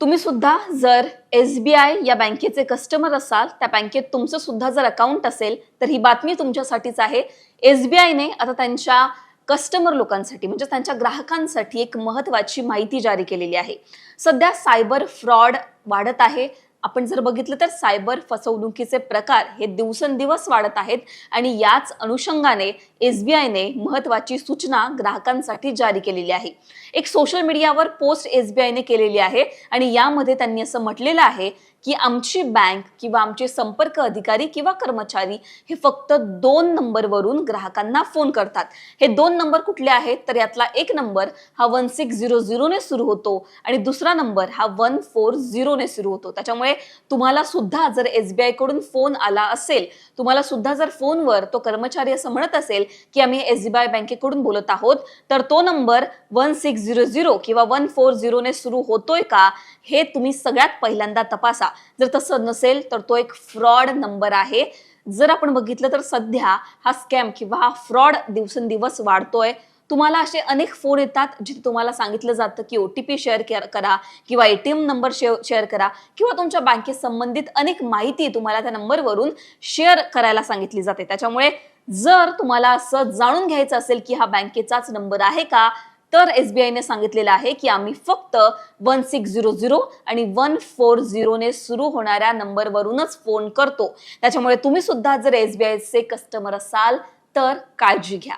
तुम्ही सुद्धा जर एस बी आय या बँकेचे कस्टमर असाल त्या बँकेत तुमचं सुद्धा जर अकाउंट असेल तर ही बातमी तुमच्यासाठीच आहे. एस बी आयने आता त्यांच्या कस्टमर लोकांसाठी म्हणजे त्यांच्या ग्राहकांसाठी एक महत्वाची माहिती जारी केलेली आहे. सध्या सायबर फ्रॉड वाढत आहे. आपण जर बघितलं तर सायबर फसवणुकीचे प्रकार हे दिवसेंदिवस वाढत आहेत आणि याच अनुषंगाने एस बी आयने महत्वाची सूचना ग्राहकांसाठी जारी केलेली आहे. एक सोशल मीडियावर पोस्ट एस बी आयने केलेली आहे आणि यामध्ये त्यांनी असं म्हटलेलं आहे की आमची बँक किंवा आमचे संपर्क अधिकारी किंवा कर्मचारी हे फक्त दोन नंबरवरून ग्राहकांना फोन करतात. हे दोन नंबर कुठले आहेत? तर यातला एक नंबर हा वन सिक्स झिरो झिरोने सुरू होतो आणि दुसरा नंबर हा वन फोर झिरोने सुरू होतो. त्याच्यामुळे तुम्हाला सुद्धा जर एस बी आयकडून फोन आला असेल तुम्हाला सुद्धा जर फोनवर तो कर्मचारी असं म्हणत असेल की आम्ही एस बी आय बँकेकडून बोलत आहोत तर तो number one six zero zero किंवा वन फोर झिरोने सुरू होतोय का हे तुम्ही सगळ्यात पहिल्यांदा तपासा. जर तसं नसेल तर तो एक फ्रॉड नंबर आहे. जर आपण बघितलं तर सध्या हा स्कॅम किंवा हा फ्रॉड दिवसेंदिवस वाढतोय. तुम्हाला असे अनेक फोन येतात जिथे तुम्हाला सांगितलं जातं की ओ टी पी शेअर करा किंवा एटीएम नंबर शेअर करा किंवा तुमच्या बँकेत संबंधित अनेक माहिती तुम्हाला त्या नंबरवरून शेअर करायला सांगितली जाते. त्याच्यामुळे जर तुम्हाला असं जाणून घ्यायचं असेल की हा बँकेचाच नंबर आहे का तर एस बी आयने सांगितलेलं आहे की आम्ही फक्त वन सिक्स झिरो झिरो आणि वन फोर झिरोने सुरू होणाऱ्या नंबरवरूनच फोन करतो. त्याच्यामुळे तुम्ही सुद्धा जर एस बी आयचे कस्टमर असाल तर काळजी घ्या.